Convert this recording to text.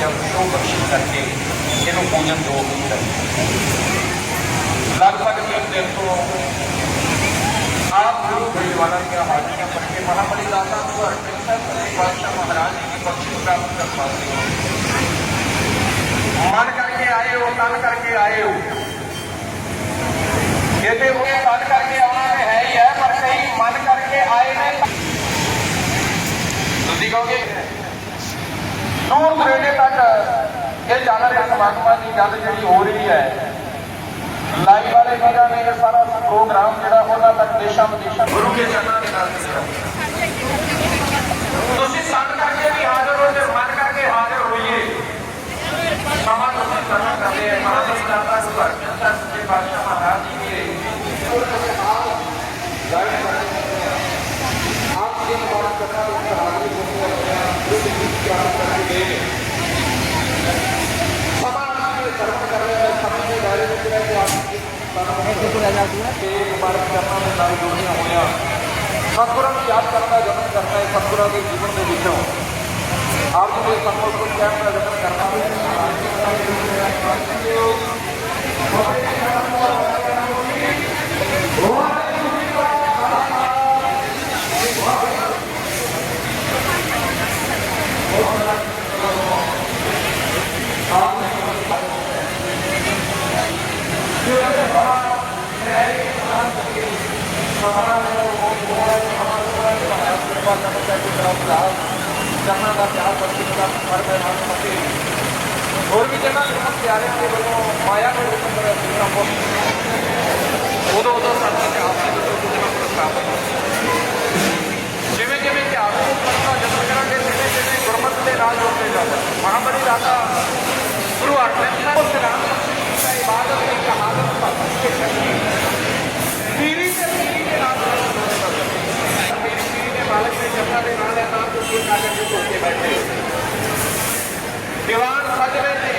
جب کو بخش کر کے یہ پونجن دو لگ بھگ ایک ڈیڑھ سو آپ لوگ بھیجوانا کیا حاضر ہیں بلکہ وہاں پر علاقہ کو اٹینشن بادشاہ مہاراج کی بخش پراپت کر پاتے ہو من کر کے آئے ہو تن کر کے آئے ہو جیسے وہ تن کر کے آنا میں ہے ہی ہے پر کہیں من کر کے آئے ہیں تو دیکھو گے ਦੂਰ ਦਰੇਡੇ ਤੱਕ ਇਹ ਚੱਲ ਸਮਾਗਮਾਂ ਦੀ ਗੱਲ ਜਿਹੜੀ ਹੋ ਰਹੀ ਹੈ। ਲਾਈਵ ਵਾਲੇ ਵੀਰਾਂ ਨੇ ਇਹ ਸਾਰਾ ਪ੍ਰੋਗਰਾਮ ਜਿਹੜਾ ਉਹਨਾਂ ਤੱਕ ਦੇਸ਼ਾਂ ਵਿਦੇਸ਼ਾਂ ਗੁਰੂ ਕੇ ਚਰਨਾਂ ਦੇ ਨਾਲ ਕੀਤਾ ਤੇ ਮੁਬਾਰਕ ਕਰਨਾ ਦੇ ਨਾਲ ਜੁੜੀਆਂ ਹੋਈਆਂ ਸਤਿਗੁਰਾਂ ਨੂੰ ਯਾਦ ਕਰਨ ਦਾ ਯਤਨ ਕਰਨਾ ਹੈ ਸਤਿਗੁਰਾਂ ਦੇ ਜੀਵਨ ਦੇ ਵਿੱਚੋਂ ਆਪ ਜੀ ਦੇ ਸੰਪਰਕ ਨੂੰ ਕਹਿਣ ਦਾ ਯਤਨ ਕਰਨਾ جہاں کا پیار بچے کا ہر کے بنو مایا میں وہ سمجھ رہا ہوں ادو ادو کے آپ نے دوسرے کو جنا پرستار جیویں دیوان خط میں